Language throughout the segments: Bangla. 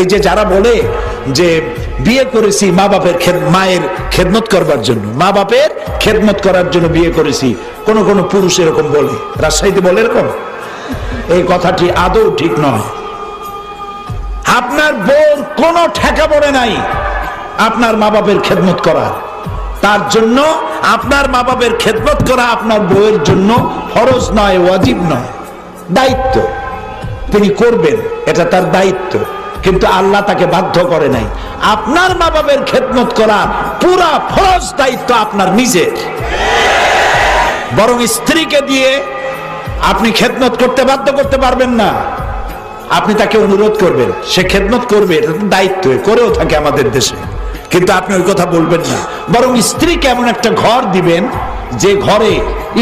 এই যে যারা বলে যে বিয়ে করেছি মা বাপের মায়ের খেদমত করবার জন্য, মা বাপের খেদমত করার জন্য বিয়ে করেছি, কোন কোন পুরুষ এরকম বলে। রাজশাহীতে বলে এরকম? এই কথাটি আদৌ ঠিক নয়। আপনার বোর কোনো ঠেকা পড়ে নাই আপনার মা বাপের খেদমত করার। তার জন্য আপনার মা বাপের খেদমত করা আপনার বউয়ের জন্য ফরজ নয়, ওয়াজিব নয়। দায়িত্ব তিনি করবেন, এটা তার দায়িত্ব। কিন্তু আল্লাহ তাকে বাধ্য করে নাই। আপনার মা বাপের খেদমত করা পুরা ফরজ দায়িত্ব আপনার নিজের বরং স্ত্রীকে দিয়ে আপনি খেদমত করতে বাধ্য করতে পারবেন না। আপনি তাকে অনুরোধ করবেন, সে খেদমত করবে দায়িত্ব, করেও থাকে আমাদের দেশে। কিন্তু আপনি ওই কথা বলবেন না। বরং স্ত্রীকে এমন একটা ঘর দিবেন, যে ঘরে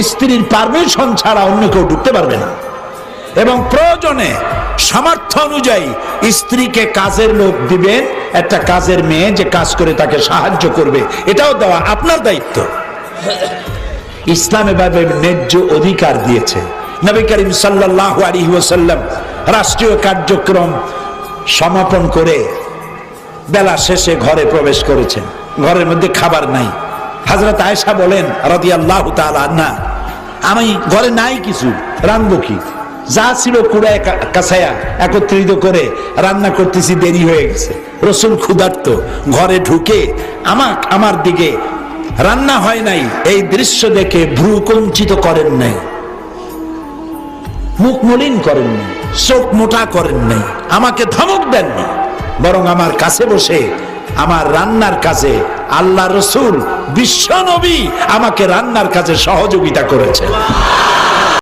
স্ত্রীর পারমিশন ছাড়া অন্য কেউ ঢুকতে পারবে না। এবং প্রয়োজনে সামর্থ্য অনুযায়ী স্ত্রীকে কাজের লোক দিবেন, একটা কাজের মেয়ে যে কাজ করে তাকে সাহায্য করবে, এটাও দেওয়া আপনার দায়িত্ব। ইসলাম এভাবে ন্যায্য অধিকার দিয়েছে। নবী করিম সাল্লাহ আলী রাষ্ট্রীয় কার্যক্রম সমাপন করে বেলা শেষে ঘরে প্রবেশ করেছেন। ঘরের মধ্যে খাবার নাই। হাজরত আয়েশা বলেন রাদি আল্লাহ না আমি ঘরে নাই কিছু রানবো কি? যা ছিল কুড়ায় কাছায়া একত্রিত করে রান্না করতেছি, দেরি হয়ে গেছে। রসুল ক্ষুধার্ত, ঘরে ঢুকে আমার আমার দিকে, রান্না হয় নাই, এই দৃশ্য দেখে ভ্রু কঞ্চিত করেন নাই। মুখ মলিন করেন নাই, চোখ মোটা করেন নাই, আমাকে ধমক দেননি বরং আমার কাছে বসে, আমার রান্নার কাজে আল্লাহ রসুল, বিশ্ব নবী আমাকে রান্নার কাজে সহযোগিতা করেছে